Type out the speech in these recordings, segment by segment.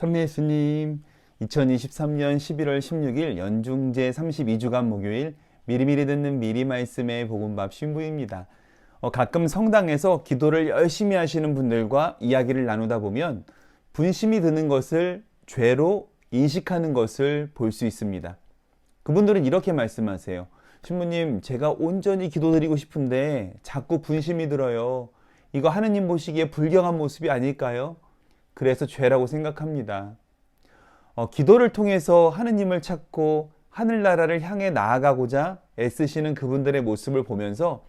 천미 예수님, 2023년 11월 16일 연중제 32주간 목요일 미리미리 듣는 미리 말씀의 복음밥 신부입니다. 어, 가끔 성당에서 기도를 열심히 하시는 분들과 이야기를 나누다 보면 분심이 드는 것을 죄로 인식하는 것을 볼 수 있습니다. 그분들은 이렇게 말씀하세요. 신부님, 제가 온전히 기도드리고 싶은데 자꾸 분심이 들어요. 이거 하느님 보시기에 불경한 모습이 아닐까요? 그래서 죄라고 생각합니다. 어, 기도를 통해서 하느님을 찾고 하늘나라를 향해 나아가고자 애쓰시는 그분들의 모습을 보면서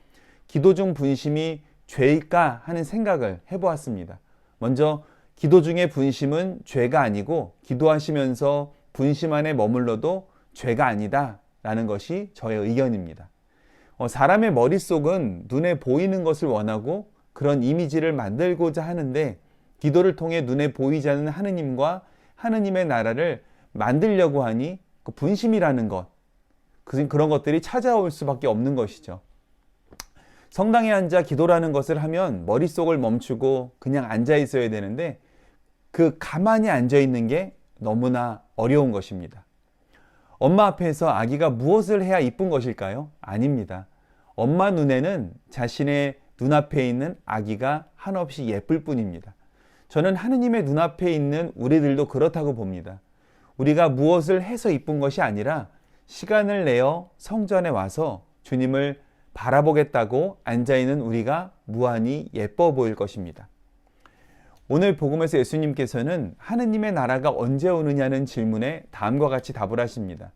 기도 중 분심이 죄일까 하는 생각을 해보았습니다. 먼저 기도 중의 분심은 죄가 아니고 기도하시면서 분심 안에 머물러도 죄가 아니다 라는 것이 저의 의견입니다. 어, 사람의 머릿속은 눈에 보이는 것을 원하고 그런 이미지를 만들고자 하는데 기도를 통해 눈에 보이지 않는 하느님과 하느님의 나라를 만들려고 하니 그 분심이라는 것, 그- 그런 것들이 찾아올 수밖에 없는 것이죠. 성당에 앉아 기도라는 것을 하면 머릿속을 멈추고 그냥 앉아 있어야 되는데 그 가만히 앉아 있는 게 너무나 어려운 것입니다. 엄마 앞에서 아기가 무엇을 해야 이쁜 것일까요? 아닙니다. 엄마 눈에는 자신의 눈앞에 있는 아기가 한없이 예쁠 뿐입니다. 저는 하느님의 눈앞에 있는 우리들도 그렇다고 봅니다. 우리가 무엇을 해서 이쁜 것이 아니라 시간을 내어 성전에 와서 주님을 바라보겠다고 앉아있는 우리가 무한히 예뻐 보일 것입니다. 오늘 복음에서 예수님께서는 하느님의 나라가 언제 오느냐는 질문에 다음과 같이 답을 하십니다.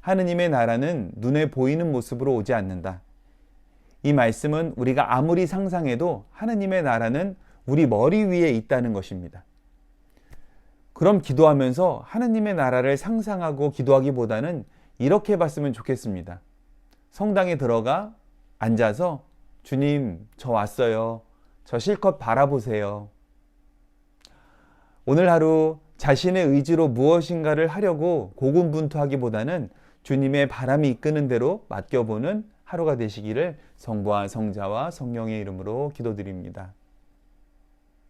하느님의 나라는 눈에 보이는 모습으로 오지 않는다. 이 말씀은 우리가 아무리 상상해도 하느님의 나라는 우리 머리 위에 있다는 것입니다. 그럼 기도하면서 하느님의 나라를 상상하고 기도하기보다는 이렇게 봤으면 좋겠습니다. 성당에 들어가 앉아서 주님, 저 왔어요. 저 실컷 바라보세요. 오늘 하루 자신의 의지로 무엇인가를 하려고 고군분투하기보다는 주님의 바람이 이끄는 대로 맡겨보는 하루가 되시기를 성부와 성자와 성령의 이름으로 기도드립니다.